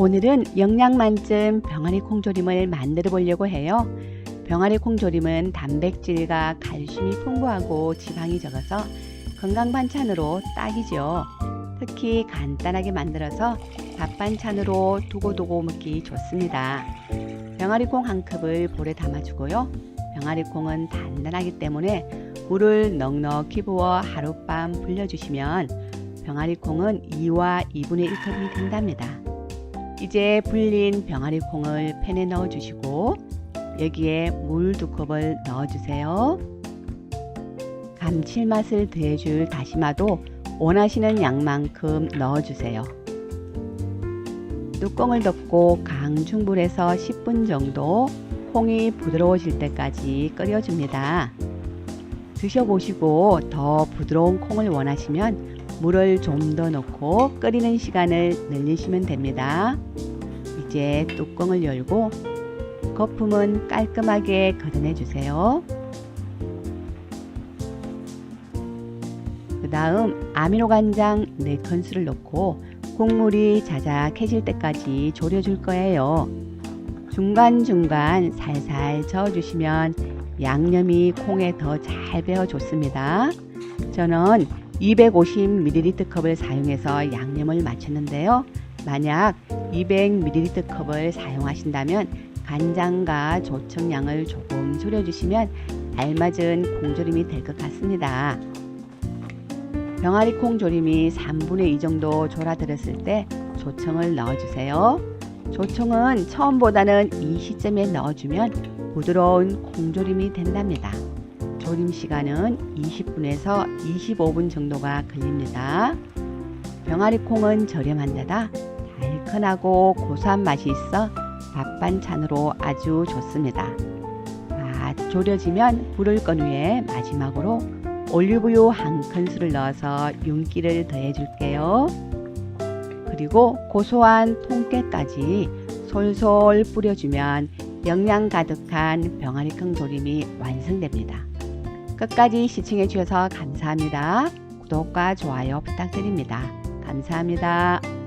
오늘은 영양 만점 병아리 콩조림을 만들어 보려고 해요. 병아리 콩조림은 단백질과 칼슘이 풍부하고 지방이 적어서 건강 반찬으로 딱이죠. 특히 간단하게 만들어서 밥 반찬으로 두고두고 먹기 좋습니다. 병아리 콩 한 컵을 볼에 담아주고요. 병아리 콩은 단단하기 때문에 물을 넉넉히 부어 하룻밤 불려주시면 병아리 콩은 2와 2분의 1컵이 된답니다. 이제 불린 병아리 콩을 팬에 넣어 주시고 여기에 물 두 컵을 넣어 주세요. 감칠맛을 더해줄 다시마도 원하시는 양만큼 넣어 주세요. 뚜껑을 덮고 강중불에서 10분 정도 콩이 부드러워질 때까지 끓여줍니다. 드셔보시고 더 부드러운 콩을 원하시면 물을 좀 더 넣고 끓이는 시간을 늘리시면 됩니다. 이제 뚜껑을 열고 거품은 깔끔하게 걷어내 주세요. 그 다음 아미노 간장 4큰술을 넣고 국물이 자작해질 때까지 졸여줄 거예요. 중간중간 살살 저어주시면 양념이 콩에 더 잘 배어 좋습니다. 저는 250ml 컵을 사용해서 양념을 맞췄는데요. 만약 200ml 컵을 사용하신다면 간장과 조청량을 조금 줄여주시면 알맞은 콩조림이 될 것 같습니다. 병아리 콩조림이 3분의 2 정도 졸아들었을 때 조청을 넣어주세요. 조청은 처음보다는 이 시점에 넣어주면 부드러운 콩조림이 된답니다. 조림 시간은 20분에서 25분 정도가 걸립니다. 병아리 콩은 저렴한 데다 달큰하고 고소한 맛이 있어 밥 반찬으로 아주 좋습니다. 아, 졸여지면 불을 끈 후에 마지막으로 올리브유 한 큰술을 넣어서 윤기를 더해 줄게요. 그리고 고소한 통깨까지 솔솔 뿌려주면 영양 가득한 병아리 콩 조림이 완성됩니다. 끝까지 시청해 주셔서 감사합니다. 구독과 좋아요 부탁드립니다. 감사합니다.